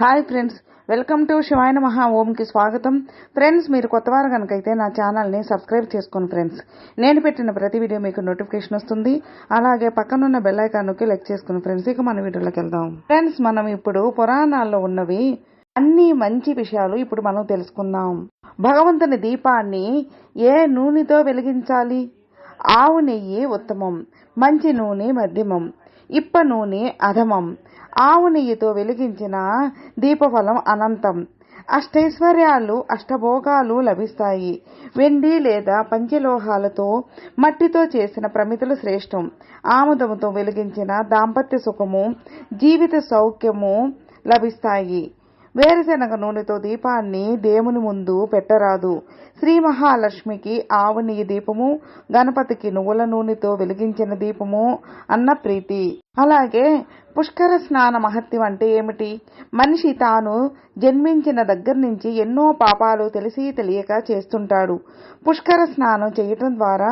Hi friends welcome to Shivayana మహా ఓంకి స్వాగతం ఫ్రెండ్స్ మీరు కొత్తవారు కనుకైతే నా ఛానల్ని సబ్స్క్రైబ్ చేసుకోండి ఫ్రెండ్స్ నేను పెట్టిన ప్రతి వీడియో మీకు నోటిఫికేషన్ వస్తుంది. అలాగే పక్కనున్న బెల్ ఐకాన్ నొక్కి లెక్ చేసుకుని ఫ్రెండ్స్ ఇక మన వీడియోలోకి వెళ్దాం. ఫ్రెండ్స్ మనం ఇప్పుడు పురాణాల్లో ఉన్నవి అన్ని మంచి విషయాలు ఇప్పుడు మనం తెలుసుకుందాం. భగవంతుని దీపాన్ని ఏ నూనెతో వెలిగించాలి? ఆవు నెయ్యి ఉత్తమం మంచి నూనె మధ్యమం ఇప్ప నూనె అధమం. ఆవు నెయ్యితో వెలిగించిన దీపఫలం అనంతం. అష్టైశ్వర్యాలు అష్టభోగాలు లభిస్తాయి. వెండి లేదా పంచలోహాలతో మట్టితో చేసిన ప్రమితులు శ్రేష్టం. ఆముదముతో వెలిగించిన దాంపత్య సుఖము జీవిత సౌఖ్యము లభిస్తాయి. వేరుశనగ నూనెతో దీపాన్ని దేవుని ముందు పెట్టరాదు. శ్రీ మహాలక్ష్మికి ఆవు నెయ్యి దీపము గణపతికి నువ్వుల నూనెతో వెలిగించిన దీపము అన్న ప్రీతి అలాగే పుష్కర స్నాన మహత్యం అంటే ఏమిటి? మనిషి తాను జన్మించిన దగ్గర నుంచి ఎన్నో పాపాలు తెలిసి తెలియక చేస్తుంటాడు. పుష్కర స్నానం చేయటం ద్వారా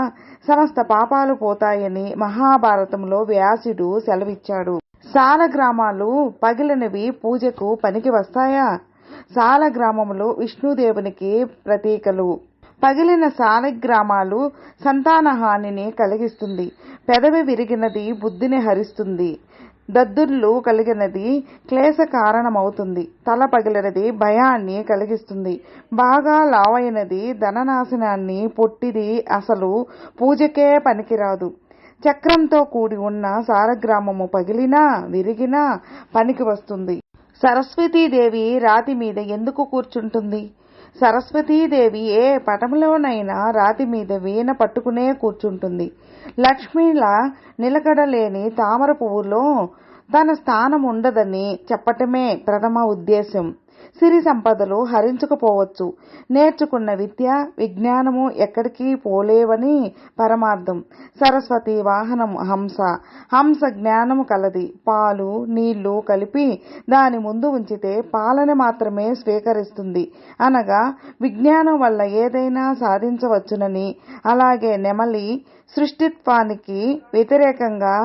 సమస్త పాపాలు పోతాయని మహాభారతంలో వ్యాసుడు సెలవిచ్చాడు. సాల గ్రామాలు పగిలినవి పూజకు పనికి వస్తాయా? సాల గ్రామములు విష్ణుదేవునికి ప్రతీకలు. పగిలిన సాలగ్రామాలు సంతాన హానిని కలిగిస్తుంది. పెదవి విరిగినది బుద్ధిని హరిస్తుంది. దద్దుర్లు కలిగినది క్లేశ కారణమవుతుంది. తల పగిలినది భయాన్ని కలిగిస్తుంది. బాగా లావైనది ధననాశనాన్ని పొట్టిది అసలు పూజకే పనికిరాదు. చక్రంతో కూడి ఉన్న సారగ్రామము పగిలినా విరిగినా పనికి వస్తుంది. సరస్వతీదేవి రాతి మీద ఎందుకు కూర్చుంటుంది? సరస్వతీదేవి ఏ పటంలోనైనా రాతి మీద వీణ పట్టుకునే కూర్చుంటుంది. లక్ష్మిలా నిలకడలేని తామర పువ్వులో తన స్థానం ఉండదని చెప్పటమే ప్రథమ ఉద్దేశం సిరి సంపదలు హరించుకుపోవచ్చు. నేర్చుకున్న విద్య విజ్ఞానము ఎక్కడికి పోలేవని పరమార్థం. సరస్వతి వాహనం హంస. హంస జ్ఞానము కలది. పాలు నీళ్ళు కలిపి దాని ముందు ఉంచితే పాలని మాత్రమే స్వీకరిస్తుంది. అనగా విజ్ఞానం వల్ల ఏదైనా సాధించవచ్చునని. అలాగే నెమలి సృష్టిత్వానికి వ్యతిరేకంగా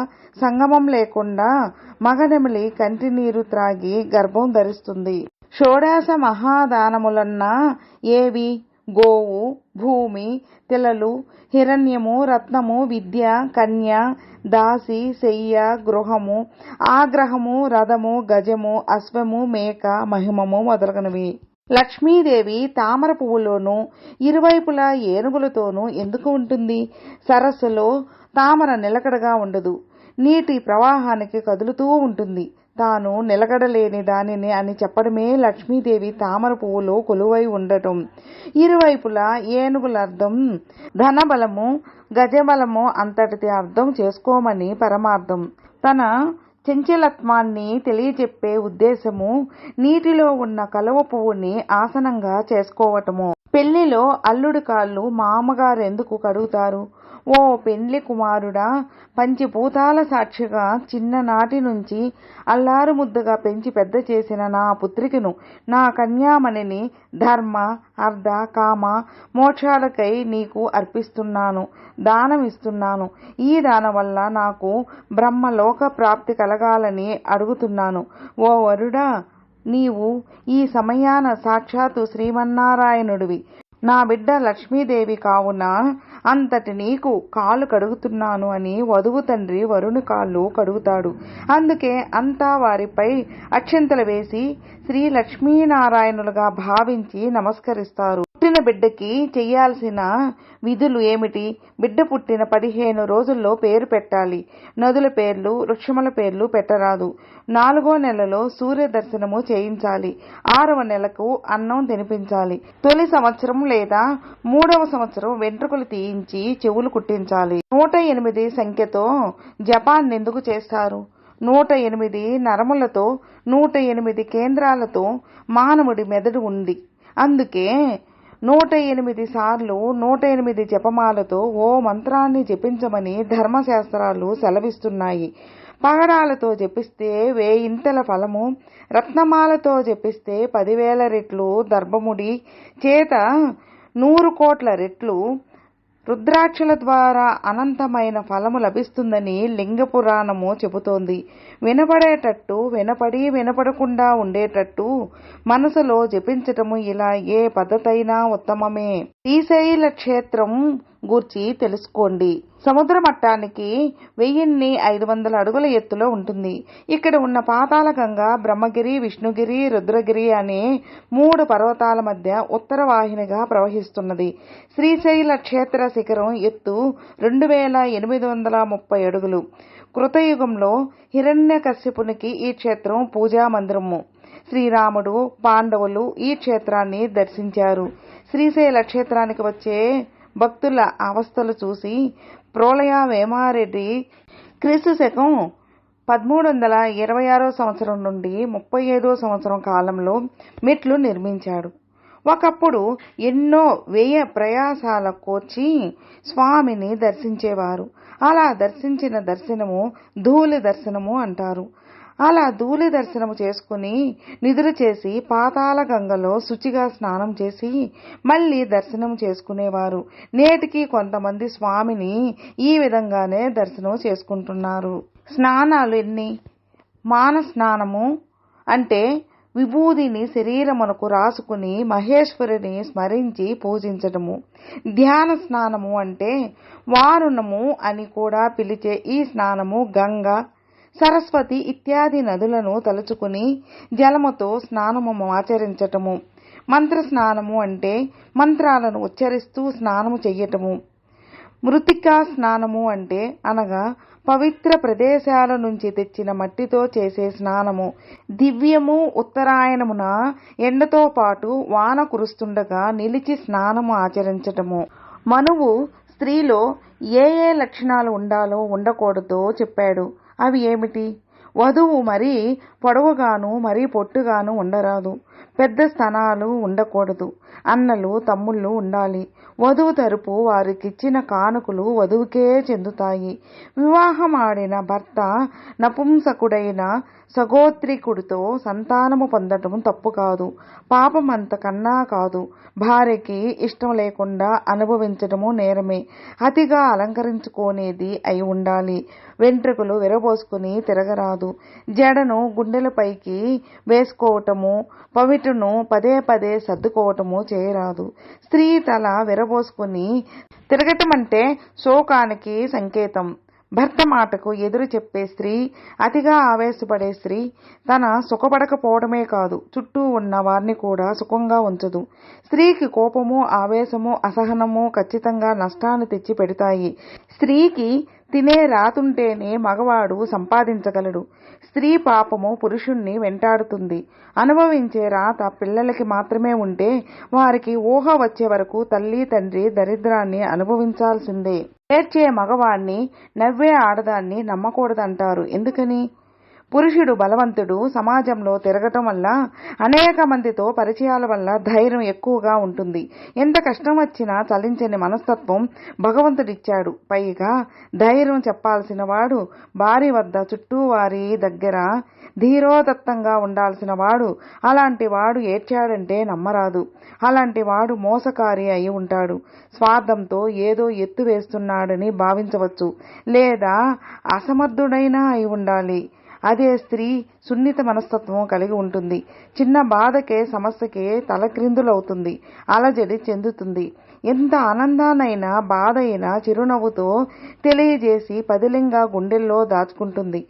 సంగమం లేకుండా మగనెమిలి కంటి నీరు త్రాగి గర్భం ధరిస్తుంది. షోడాస మహాదానములన్నా ఏవి? గోవు భూమి తిలలు హిరణ్యము రత్నము విద్య కన్య దాసి శయ్య గృహము ఆగ్రహము రథము గజము అశ్వము మేక మహిమము మొదలగునవి. లక్ష్మీదేవి తామర పువ్వులోనూ ఇరువైపులా ఏనుగులతోనూ ఎందుకు ఉంటుంది? సరస్సులో తామర నిలకడగా ఉండదు. నీటి ప్రవాహానికి కదులుతూ ఉంటుంది. తాను నిలకడలేని దానిని అని చెప్పడమే లక్ష్మీదేవి తామర పువ్వులో కొలువై ఉండటం. ఇరువైపులా ఏనుగుల అర్థం ధనబలము గజబలము అంతటిది అర్థం చేసుకోమని పరమార్థం. తన చంచలత్వాన్ని తెలియజెప్పే ఉద్దేశము నీటిలో ఉన్న కలువ పువ్వుని ఆసనంగా చేసుకోవటము. పెళ్ళిలో అల్లుడి కాళ్ళు మా అమ్మగారు ఎందుకు కడుగుతారు? ఓ పెండ్లి కుమారుడా పంచిభూతాల సాక్షిగా చిన్ననాటి నుంచి అల్లారు ముద్దుగా పెంచి పెద్ద చేసిన నా పుత్రికను నా కన్యామణిని ధర్మ అర్ధ కామ మోక్షాలకై నీకు అర్పిస్తున్నాను దానం ఇస్తున్నాను ఈ దానం వల్ల నాకు బ్రహ్మలోక ప్రాప్తి కలగాలని అడుగుతున్నాను. ఓ వరుడా నీవు ఈ సమయాన సాక్షాత్తు శ్రీమన్నారాయణుడివి. నా బిడ్డ లక్ష్మీదేవి కావున అంతటి నీకు కాలు కడుగుతున్నాను అని వధువు తండ్రి వరుణు కాళ్ళు కడుగుతాడు. అందుకే అంతా వారిపై అక్షింతలు వేసి శ్రీ లక్ష్మీనారాయణులుగా భావించి నమస్కరిస్తారు. పుట్టిన బిడ్డకి చేయాల్సిన విధులు ఏమిటి? బిడ్డ పుట్టిన పదిహేను రోజుల్లో పేరు పెట్టాలి. నదుల పేర్లు వృక్షముల పేర్లు పెట్టరాదు. నాలుగో నెలలో సూర్య దర్శనము చేయించాలి. ఆరవ నెలకు అన్నం తినిపించాలి. తొలి సంవత్సరం లేదా మూడవ సంవత్సరం వెంట్రుకలు తీయించి చెవులు కుట్టించాలి. నూట ఎనిమిది సంఖ్యతో జపాన్ ఎందుకు చేస్తారు? నూట ఎనిమిది నరములతో నూట ఎనిమిది కేంద్రాలతో మానవుడి మెదడు ఉంది. అందుకే నూట ఎనిమిది సార్లు నూట ఎనిమిది జపమాలతో ఓ మంత్రాన్ని జపించమని ధర్మశాస్త్రాలు సెలవిస్తున్నాయి. పగడాలతో జపిస్తే వేయింతల ఫలము రత్నమాలతో జపిస్తే పదివేల రెట్లు దర్భముడి చేత నూరు కోట్ల రెట్లు రుద్రాక్షల ద్వారా అనంతమైన ఫలము లభిస్తుందని లింగ పురాణము చెబుతోంది. వినపడేటట్టు వినపడి వినపడకుండా ఉండేటట్టు మనసులో జపించటము ఇలా ఏ పద్ధతైనా ఉత్తమమే. శ్రీశైల క్షేత్రం గూర్చి తెలుసుకోండి. సముద్ర మట్టానికి వెయ్యిన్ని ఐదు వందల అడుగుల ఎత్తులో ఉంటుంది. ఇక్కడ ఉన్న పాతాళగంగ బ్రహ్మగిరి విష్ణుగిరి రుద్రగిరి అనే మూడు పర్వతాల మధ్య ఉత్తర వాహినిగా ప్రవహిస్తున్నది. శ్రీశైల క్షేత్ర శిఖరం ఎత్తు రెండు వేల ఎనిమిది వందల ముప్పై అడుగులు. కృతయుగంలో హిరణ్యకశ్యపునికి ఈ క్షేత్రం పూజా మందిరము. శ్రీరాముడు పాండవులు ఈ క్షేత్రాన్ని దర్శించారు. శ్రీశైల క్షేత్రానికి వచ్చే భక్తుల అవస్థలు చూసి ప్రోలయ వేమారెడ్డి క్రీస్తు శకం పదమూడు వందల ఇరవై ఆరో సంవత్సరం నుండి ముప్పై ఐదో సంవత్సరం కాలంలో మెట్లు నిర్మించాడు. ఒకప్పుడు ఎన్నో వ్యయ ప్రయాసాల కోర్చి స్వామిని దర్శించేవారు. అలా దర్శించిన దర్శనము ధూళి దర్శనము అంటారు. అలా ధూళి దర్శనము చేసుకుని నిద్ర చేసి పాతాల గంగలో శుచిగా స్నానం చేసి మళ్ళీ దర్శనం చేసుకునేవారు. నేటికి కొంతమంది స్వామిని ఈ విధంగానే దర్శనం చేసుకుంటున్నారు. స్నానాలు ఎన్ని? మాన స్నానము అంటే విభూదిని శరీరమునకు రాసుకుని మహేశ్వరుని స్మరించి పూజించటము. ధ్యాన స్నానము అంటే వారుణము అని కూడా పిలిచే ఈ స్నానము గంగ సరస్వతి ఇత్యాది నదులను తలుచుకుని జలముతో స్నానము ఆచరించటము. మంత్ర స్నానము అంటే మంత్రాలను ఉచ్చరిస్తూ స్నానము చెయ్యటము. మృతికా స్నానము అంటే అనగా పవిత్ర ప్రదేశాల నుంచి తెచ్చిన మట్టితో చేసే స్నానము. దివ్యము ఉత్తరాయణమున ఎండతో పాటు వాన కురుస్తుండగా నిలిచి స్నానము ఆచరించటము. మనువు స్త్రీలో ఏ ఏ లక్షణాలు ఉండాలో ఉండకూడదో చెప్పాడు. అవి ఏమిటి? వధువు మరీ పొడవుగాను మరీ పొట్టుగాను ఉండరాదు. పెద్ద స్తనాలు ఉండకూడదు. అన్నలు తమ్ముళ్ళు ఉండాలి. వధువు తరపు వారికిచ్చిన కానుకలు వధువుకే చెందుతాయి. వివాహం ఆడిన భర్త నపుంసకుడైన సగోత్రికుడితో సంతానము పొందటం తప్పు కాదు. పాపం అంతకన్నా కాదు. భార్యకి ఇష్టం లేకుండా అనుభవించటము నేరమే. అతిగా అలంకరించుకోనేది అయి ఉండాలి. వెంట్రుకలు విరబోసుకుని తిరగరాదు. జడను గుండెలపైకి వేసుకోవటము పవిటును పదే పదే సర్దుకోవటము చేయరాదు. స్త్రీ తల విర తిరగటం అంటే శోకానికి సంకేతం. భర్త మాటకు ఎదురు చెప్పే స్త్రీ అతిగా ఆవేశపడే స్త్రీ తన సుఖపడకపోవడమే కాదు చుట్టూ ఉన్న వారిని కూడా సుఖంగా ఉంచదు. స్త్రీకి కోపము ఆవేశము అసహనము ఖచ్చితంగా నష్టాన్ని తెచ్చి పెడతాయి స్త్రీకి తినే రాతుంటేనే మగవాడు సంపాదించగలడు. స్త్రీ పాపము పురుషుణ్ణి వెంటాడుతుంది. అనుభవించే రాత పిల్లలకి మాత్రమే ఉంటే వారికి ఊహ వచ్చే వరకు తల్లి తండ్రి దరిద్రాన్ని అనుభవించాల్సిందే. ఏడ్చే మగవాణ్ణి నవ్వే ఆడదాన్ని నమ్మకూడదంటారు. ఎందుకని? పురుషుడు బలవంతుడు సమాజంలో తిరగటం వల్ల అనేక మందితో పరిచయాల వల్ల ధైర్యం ఎక్కువగా ఉంటుంది. ఎంత కష్టం వచ్చినా చలించని మనస్తత్వం భగవంతుడిచ్చాడు. పైగా ధైర్యం చెప్పాల్సిన వాడు భార్య వద్ద చుట్టూ వారి దగ్గర ధీరోదత్తంగా ఉండాల్సిన వాడు అలాంటి వాడు ఏడ్చాడంటే నమ్మరాదు. అలాంటి వాడు మోసకారి అయి ఉంటాడు. స్వార్థంతో ఏదో ఎత్తు వేస్తున్నాడని భావించవచ్చు. లేదా అసమర్థుడైనా అయి ఉండాలి. అదే స్త్రీ సున్నిత మనస్తత్వం కలిగి ఉంటుంది. చిన్న బాధకే సమస్యకే తలక్రిందులవుతుంది అలజడి చెందుతుంది. ఎంత ఆనందానైనా బాధ అయినా చిరునవ్వుతో తెలియజేసి పదిలింగా గుండెల్లో దాచుకుంటుంది.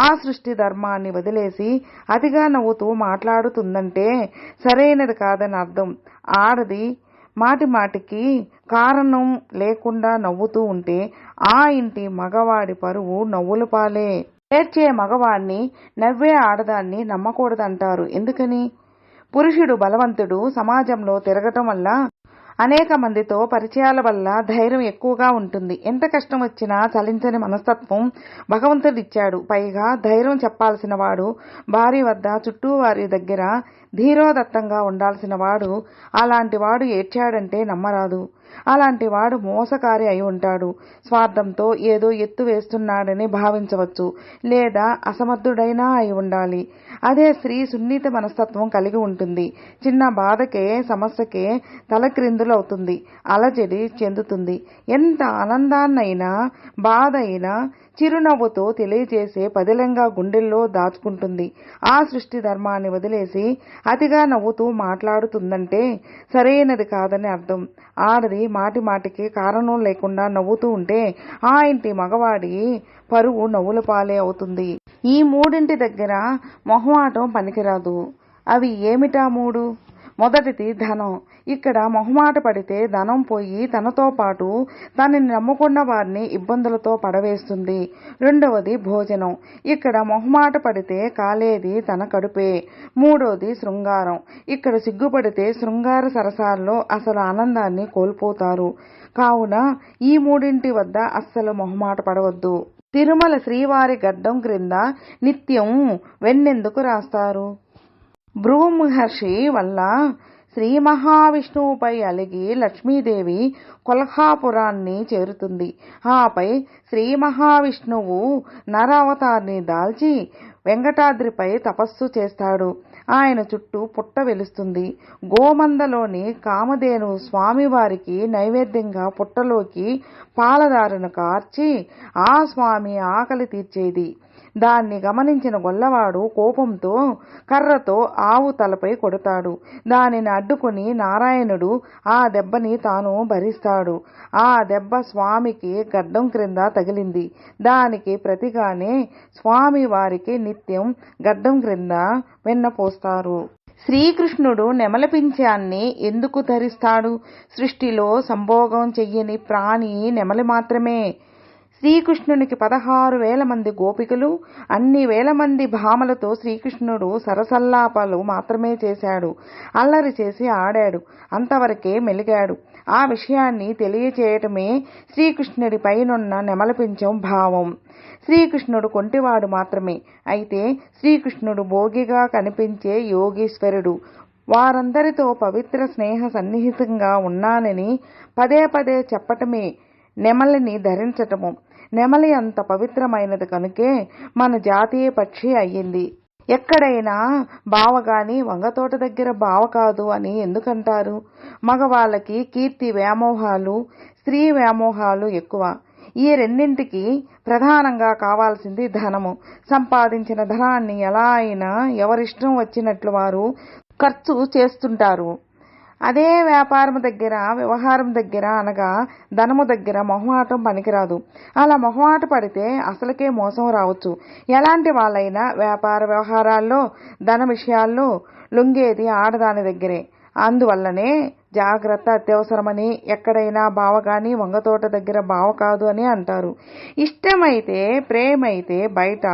ఆ సృష్టి ధర్మాన్ని వదిలేసి అతిగా నవ్వుతూ మాట్లాడుతుందంటే సరైనది కాదని అర్థం. ఆడది మాటి మాటికి కారణం లేకుండా నవ్వుతూ ఉంటే ఆ ఇంటి మగవాడి పరువు నవ్వుల పాలే. ఏడ్చే మగవాణ్ణి నవ్వే ఆడదాన్ని నమ్మకూడదంటారు. ఎందుకని? పురుషుడు బలవంతుడు సమాజంలో తిరగటం వల్ల అనేక మందితో పరిచయాల వల్ల ధైర్యం ఎక్కువగా ఉంటుంది. ఎంత కష్టం వచ్చినా చలించని మనస్తత్వం భగవంతుడిచ్చాడు. పైగా ధైర్యం చెప్పాల్సిన వాడు భార్య వద్ద చుట్టూ వారి దగ్గర ధీరోదత్తంగా ఉండాల్సిన వాడు అలాంటి వాడు ఏడ్చాడంటే నమ్మరాదు. అలాంటి వాడు మోసకారి అయి ఉంటాడు. స్వార్థంతో ఏదో ఎత్తు వేస్తున్నాడని భావించవచ్చు లేదా అసమర్థుడైనా అయి ఉండాలి. అదే స్త్రీ సున్నిత మనస్తత్వం కలిగి ఉంటుంది. చిన్న బాధకే సమస్యకే తలక్రిందులవుతుంది అలజడి చెందుతుంది. ఎంత ఆనందాన్నైనా బాధ అయినా చిరునవ్వుతో తెలియజేసే పదిలంగా గుండెల్లో దాచుకుంటుంది. ఆ సృష్టి ధర్మాన్ని వదిలేసి అతిగా నవ్వుతూ మాట్లాడుతుందంటే సరైనది కాదని అర్థం. ఆడది మాటి మాటికి కారణం లేకుండా నవ్వుతూ ఉంటే ఆ ఇంటి మగవాడి పరువు నవ్వుల పాలే అవుతుంది. ఈ మూడింటి దగ్గర మొహమాటం పనికిరాదు. అవి ఏమిటా మూడు? మొదటిది ధనం. ఇక్కడ మొహమాట పడితే ధనం పోయి తనతో పాటు తనని నమ్ముకున్న వారిని ఇబ్బందులతో పడవేస్తుంది. రెండవది భోజనం. ఇక్కడ మొహమాట పడితే కాలేది తన కడుపే. మూడోది శృంగారం. ఇక్కడ సిగ్గుపడితే శృంగార సరసాల్లో అసలు ఆనందాన్ని కోల్పోతారు. కావున ఈ మూడింటి వద్ద అస్సలు మొహమాట పడవద్దు. తిరుమల శ్రీవారి గడ్డం క్రింద నిత్యం వెన్నెందుకు రాస్తారు? భృగుమహర్షి వల్ల శ్రీ మహావిష్ణువుపై అలిగి లక్ష్మీదేవి కొల్హాపురాన్ని చేరుతుంది. ఆపై శ్రీ మహావిష్ణువు నరావతారిని దాల్చి వెంకటాద్రిపై తపస్సు చేస్తాడు. ఆయన చుట్టూ పుట్ట వెలుస్తుంది. గోమందలోని కామధేను స్వామివారికి నైవేద్యంగా పుట్టలోకి పాలదారును కార్చి ఆ స్వామి ఆకలి తీర్చేది. దాన్ని గమనించిన గొల్లవాడు కోపంతో కర్రతో ఆవు తలపై కొడతాడు. దానిని అడ్డుకుని నారాయణుడు ఆ దెబ్బని తాను భరిస్తాడు. ఆ దెబ్బ స్వామికి గడ్డం క్రింద తగిలింది. దానికి ప్రతిగానే స్వామి వారికి నిత్యం గడ్డం క్రింద వెన్నపోస్తారు శ్రీకృష్ణుడు నెమలపించాన్ని ఎందుకు ధరిస్తాడు? సృష్టిలో సంభోగం చెయ్యని ప్రాణి నెమలి మాత్రమే. శ్రీకృష్ణునికి పదహారు వేల మంది గోపికలు అన్ని వేల మంది భామలతో శ్రీకృష్ణుడు సరసల్లాపాలు మాత్రమే చేశాడు. అల్లరి చేసి ఆడాడు. అంతవరకే మెలిగాడు. ఆ విషయాన్ని తెలియచేయటమే శ్రీకృష్ణుడి పైనున్న నెమలపించం భావం. శ్రీకృష్ణుడు కొంటివాడు మాత్రమే. అయితే శ్రీకృష్ణుడు భోగిగా కనిపించే యోగీశ్వరుడు. వారందరితో పవిత్ర స్నేహ సన్నిహితంగా ఉన్నానని పదే పదే చెప్పటమే నెమలిని ధరించటము. నెమలి అంత పవిత్రమైనది కనుకే మన జాతీయ పక్షి అయ్యింది. ఎక్కడైనా బావ గాని వంగతోట దగ్గర బావ కాదు అని ఎందుకంటారు? మగవాళ్ళకి కీర్తి వ్యామోహాలు స్త్రీ వ్యామోహాలు ఎక్కువ. ఈ రెండింటికి ప్రధానంగా కావాల్సింది ధనము. సంపాదించిన ధనాన్ని ఎలా అయినా ఎవరిష్టం వచ్చినట్లు వారు ఖర్చు చేస్తుంటారు. అదే వ్యాపారం దగ్గర వ్యవహారం దగ్గర అనగా ధనము దగ్గర మొహమాటం పనికిరాదు. అలా మొహమాట పడితే అసలుకే మోసం రావచ్చు. ఎలాంటి వాళ్ళైనా వ్యాపార వ్యవహారాల్లో ధన విషయాల్లో లొంగేది ఆడదాని దగ్గరే. అందువల్లనే జాగ్రత్త అత్యవసరమని ఎక్కడైనా బావ కానీ వంగతోట దగ్గర బావ కాదు అని అంటారు. ఇష్టమైతే ప్రేమైతే బయట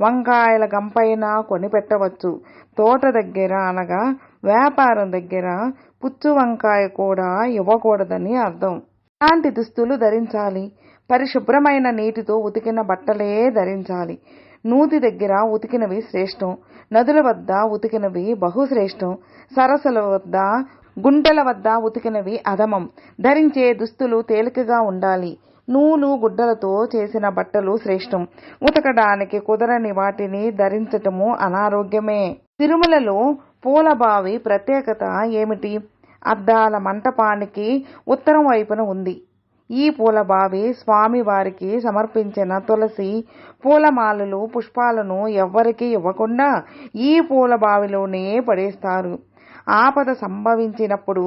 వంకాయల గంపైనా కొని పెట్టవచ్చు. తోట దగ్గర అనగా వ్యాపారం దగ్గర పుచ్చు వంకాయ కూడా ఇవ్వకూడదని అర్థం. అలాంటి దుస్తులు ధరించాలి. పరిశుభ్రమైన నీటితో ఉతికిన బట్టలే ధరించాలి. నూతి దగ్గర ఉతికినవి శ్రేష్టం. నదుల వద్ద ఉతికినవి బహుశ్రేష్టం. సరస్సుల వద్ద గుంటల వద్ద ఉతికినవి అధమం. ధరించే దుస్తులు తేలికగా ఉండాలి. నూలు గుడ్డలతో చేసిన బట్టలు శ్రేష్టం. ఉతకడానికి కుదరని వాటిని ధరించటము అనారోగ్యమే. తిరుమలలో పూలబావి ప్రత్యేకత ఏమిటి? అద్దాల మంటపానికి ఉత్తరం వైపున ఉంది. ఈ పూలబావి స్వామివారికి సమర్పించిన తులసి పూలమాలలు పుష్పాలను ఎవ్వరికీ ఇవ్వకుండా ఈ పూలబావిలోనే పడేస్తారు. ఆపద సంభవించినప్పుడు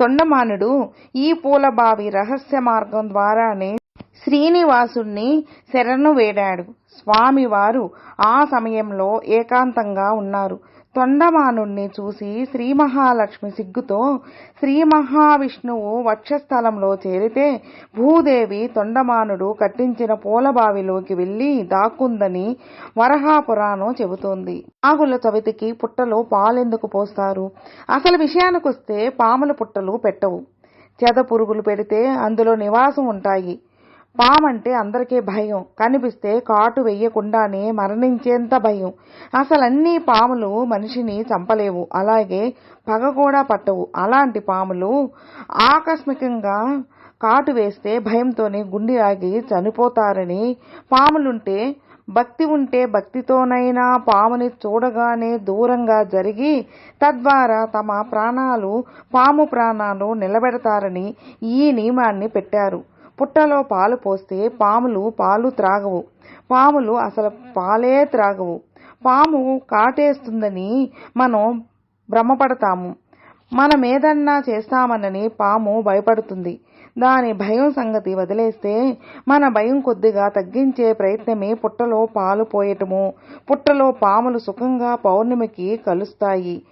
తొండమానుడు ఈ పూలబావి రహస్య మార్గం ద్వారానే శ్రీనివాసుణ్ణి శరణు వేడాడు. స్వామివారు ఆ సమయంలో ఏకాంతంగా ఉన్నారు. తొండమానుణ్ణి చూసి శ్రీ మహాలక్ష్మి సిగ్గుతో శ్రీ మహావిష్ణువు వక్షస్థలంలో చేరితే భూదేవి తొండమానుడు కట్టించిన పూలబావిలోకి వెళ్ళి దాక్కుందని వరహాపురాణం చెబుతోంది. ఆగుల చవితికి పుట్టలో పాలెందుకు పోస్తారు? అసలు విషయానికొస్తే పాముల పుట్టలు పెట్టవు. చెద పురుగులు పెడితే అందులో నివాసం ఉంటాయి పామంటే అందరికీ భయం. కనిపిస్తే కాటు వెయ్యకుండానే మరణించేంత భయం. అసలన్నీ పాములు మనిషిని చంపలేవు. అలాగే పగ కూడా పట్టవు. అలాంటి పాములు ఆకస్మికంగా కాటు వేస్తే భయంతోనే గుండె ఆగి చనిపోతారని పాములుంటే భక్తి ఉంటే భక్తితోనైనా పాముని చూడగానే దూరంగా జరిగి తద్వారా తమ ప్రాణాలు పాము ప్రాణాలు నిలబెడతారని ఈ నియమాన్ని పెట్టారు. పుట్టలో పాలు పోస్తే పాములు పాలు త్రాగవు. పాములు అసలు పాలే త్రాగవు. పాము కాటేస్తుందని మనం భ్రమపడతాము. మనమేదన్నా చేస్తామనని పాము భయపడుతుంది. దాని భయం సంగతి వదిలేస్తే మన భయం కొద్దిగా తగ్గించే ప్రయత్నమే పుట్టలో పాలు పోయటము. పుట్టలో పాములు సుఖంగా పౌర్ణమికి కలుస్తాయి.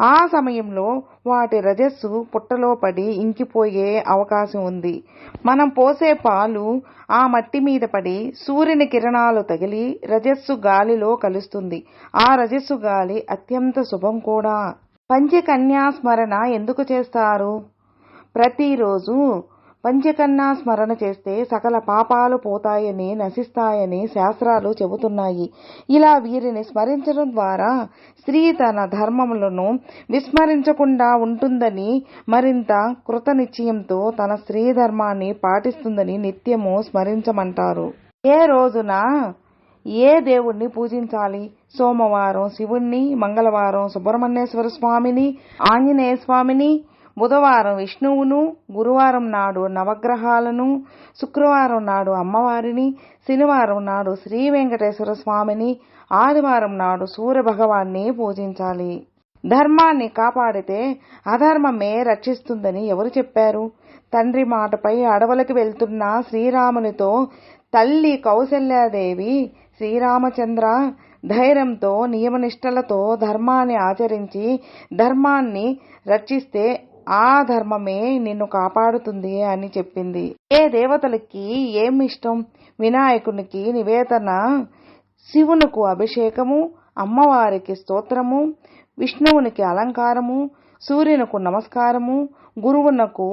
ఆ సమయంలో వాటి రజస్సు పుట్టలో పడి ఇంకిపోయే అవకాశం ఉంది. మనం పోసే పాలు ఆ మట్టి మీద పడి సూర్యుని కిరణాలు తగిలి రజస్సు గాలిలో కలుస్తుంది. ఆ రజస్సు గాలి అత్యంత శుభం కూడా. పంచకన్యా స్మరణ ఎందుకు చేస్తారు? ప్రతిరోజు పంచకన్నా స్మరణ చేస్తే సకల పాపాలు పోతాయని నశిస్తాయని శాస్త్రాలు చెబుతున్నాయి. ఇలా వీరిని స్మరించడం ద్వారా స్త్రీ తన ధర్మములను విస్మరించకుండా ఉంటుందని మరింత కృతనిశ్చయంతో తన స్త్రీ ధర్మాన్ని పాటిస్తుందని నిత్యము స్మరించమంటారు. ఏ రోజున ఏ దేవుణ్ణి పూజించాలి? సోమవారం శివుణ్ణి మంగళవారం సుబ్రహ్మణ్యేశ్వర స్వామిని ఆంజనేయ స్వామిని బుధవారం విష్ణువును గురువారం నాడు నవగ్రహాలను శుక్రవారం నాడు అమ్మవారిని శనివారం నాడు శ్రీ వెంకటేశ్వర స్వామిని ఆదివారం నాడు సూర్య భగవాన్ని పూజించాలి. ధర్మాన్ని కాపాడితే అధర్మమే రక్షిస్తుందని ఎవరు చెప్పారు? తండ్రి మాటపై అడవులకు వెళ్తున్న శ్రీరామునితో తల్లి కౌశల్యాదేవి శ్రీరామచంద్ర ధైర్యంతో నియమనిష్టలతో ధర్మాన్ని ఆచరించి ధర్మాన్ని రక్షిస్తే ఆ ధర్మమే నిన్ను కాపాడుతుంది అని చెప్పింది. ఏ దేవతలకి ఏం ఇష్టం? వినాయకునికి నివేదన శివునకు అభిషేకము అమ్మవారికి స్తోత్రము విష్ణువునికి అలంకారము సూర్యునకు నమస్కారము గురువునకు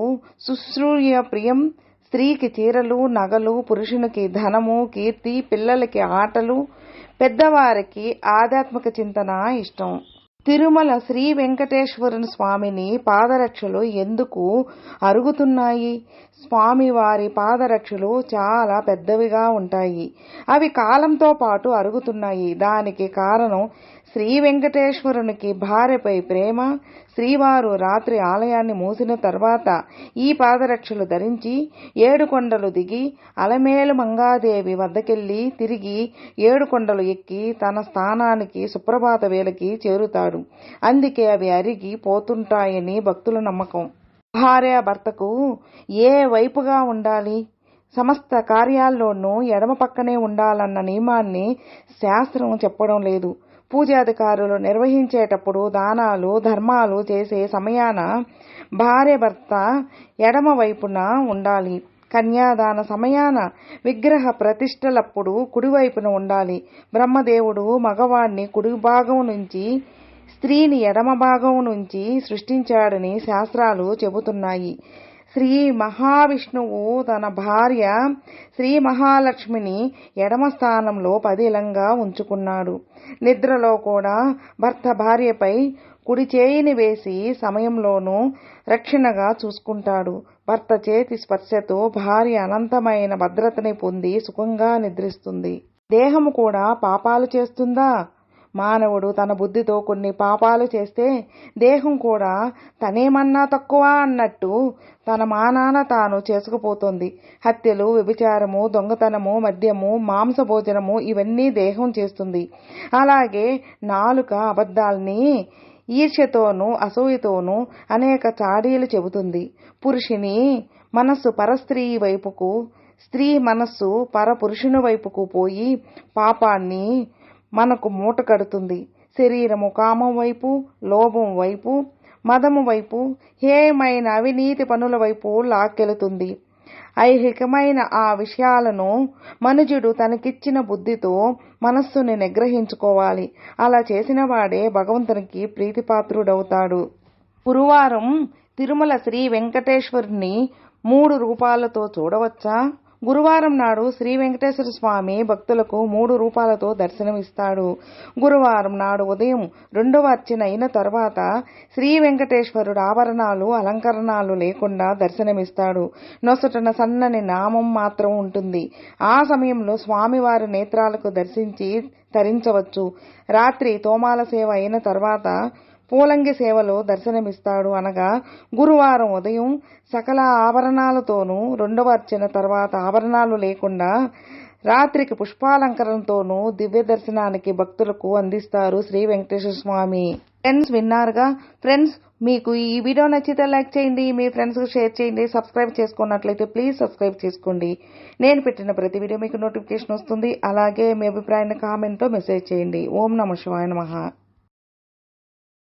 శుశ్రూయ ప్రియం స్త్రీకి చీరలు నగలు పురుషునికి ధనము కీర్తి పిల్లలకి ఆటలు పెద్దవారికి ఆధ్యాత్మిక చింతన ఇష్టం. తిరుమల శ్రీ వెంకటేశ్వరుని స్వామిని పాదరక్షలు ఎందుకు అరుగుతున్నాయి? స్వామివారి పాదరక్షలు చాలా పెద్దవిగా ఉంటాయి. అవి కాలంతో పాటు అరుగుతున్నాయి. దానికి కారణం శ్రీ వెంకటేశ్వరునికి భార్యపై ప్రేమ శ్రీవారు రాత్రి ఆలయాన్ని మూసిన తర్వాత ఈ పాదరక్షలు ధరించి ఏడు కొండలు దిగి అలమేలు మంగాదేవి వద్దకెళ్ళి తిరిగి ఏడు కొండలు ఎక్కి తన స్థానానికి సుప్రభాత వేళకి చేరుతాడు. అందుకే అవి అరిగి పోతుంటాయని భక్తుల నమ్మకం. భార్య భర్తకు ఏ వైపుగా ఉండాలి? సమస్త కార్యాల్లోనూ ఎడమ పక్కనే ఉండాలన్న నియమాన్ని శాస్త్రం చెప్పడం లేదు. పూజాధికారులు నిర్వహించేటప్పుడు దానాలు ధర్మాలు చేసే సమయాన భార్య భర్త ఎడమ వైపున ఉండాలి. కన్యాదాన సమయాన విగ్రహ ప్రతిష్టలప్పుడు కుడివైపున ఉండాలి. బ్రహ్మదేవుడు మగవాణ్ణి కుడి భాగం నుంచి స్త్రీని ఎడమ భాగం నుంచి సృష్టించాడని శాస్త్రాలు చెబుతున్నాయి. శ్రీ మహావిష్ణువు తన భార్య శ్రీ మహాలక్ష్మిని ఎడమ స్థానంలో పదిలంగా ఉంచుకున్నాడు. నిద్రలో కూడా భర్త భార్యపై కుడి చేయిని వేసి సమయంలోనూ రక్షణగా చూసుకుంటాడు. భర్త చేతి స్పర్శతో భార్య అనంతమైన భద్రతని పొంది సుఖంగా నిద్రిస్తుంది. దేహము కూడా పాపాలు చేస్తుందా? మానవుడు తన బుద్ధితో కొన్ని పాపాలు చేస్తే దేహం కూడా తనేమన్నా తక్కువ అన్నట్టు తన మానాన తాను చేసుకుపోతుంది. హత్యలు వ్యభిచారము దొంగతనము మద్యము మాంస భోజనము ఇవన్నీ దేహం చేస్తుంది. అలాగే నాలుక అబద్ధాల్ని ఈర్ష్యతోనూ అసూయతోనూ అనేక చాడీలు చెబుతుంది. పురుషుని మనస్సు పరస్త్రీ వైపుకు స్త్రీ మనస్సు పరపురుషుని వైపుకు పోయి పాపాన్ని మనకు మూట కడుతుంది. శరీరము కామం వైపు లోభం వైపు మదము వైపు హేయమైన అవినీతి పనుల వైపు లాక్కెళుతుంది. ఐహికమైన ఆ విషయాలను మనుజుడు తనకిచ్చిన బుద్ధితో మనస్సుని నిగ్రహించుకోవాలి. అలా చేసిన వాడే భగవంతునికి ప్రీతిపాత్రుడవుతాడు. గురువారం తిరుమల శ్రీ వెంకటేశ్వరుని మూడు రూపాలతో చూడవచ్చా? గురువారం నాడు శ్రీ వెంకటేశ్వర స్వామి భక్తులకు మూడు రూపాలతో దర్శనమిస్తాడు. గురువారం నాడు ఉదయం రెండవ అర్చన అయిన తర్వాత శ్రీ వెంకటేశ్వరుడు ఆభరణాలు అలంకరణాలు లేకుండా దర్శనమిస్తాడు. నొసటన సన్నని నామం మాత్రం ఉంటుంది. ఆ సమయంలో స్వామివారి నేత్రాలకు దర్శించి తరించవచ్చు. రాత్రి తోమాల సేవ అయిన తర్వాత పూలంగి సేవలో దర్శనమిస్తాడు అనగా గురువారం ఉదయం సకల ఆభరణాలతోనూ రెండవ అర్చన తర్వాత ఆభరణాలు లేకుండా రాత్రికి పుష్పాలంకరణతోనూ దివ్య దర్శనానికి భక్తులకు అందిస్తారు శ్రీ వెంకటేశ్వర స్వామి. ఫ్రెండ్స్ విన్నారుగా? ఫ్రెండ్స్ మీకు ఈ వీడియో నచ్చితే లైక్ చేయండి మీ ఫ్రెండ్స్కి షేర్ చేయండి సబ్స్క్రైబ్ చేసుకున్నట్లయితే ప్లీజ్ సబ్స్క్రైబ్ చేసుకోండి. నేను పెట్టిన ప్రతి వీడియో మీకు నోటిఫికేషన్ వస్తుంది అలాగే మీ అభిప్రాయాన్ని కామెంట్లో మెసేజ్ చేయండి. ఓం నమ శివాయ నమః.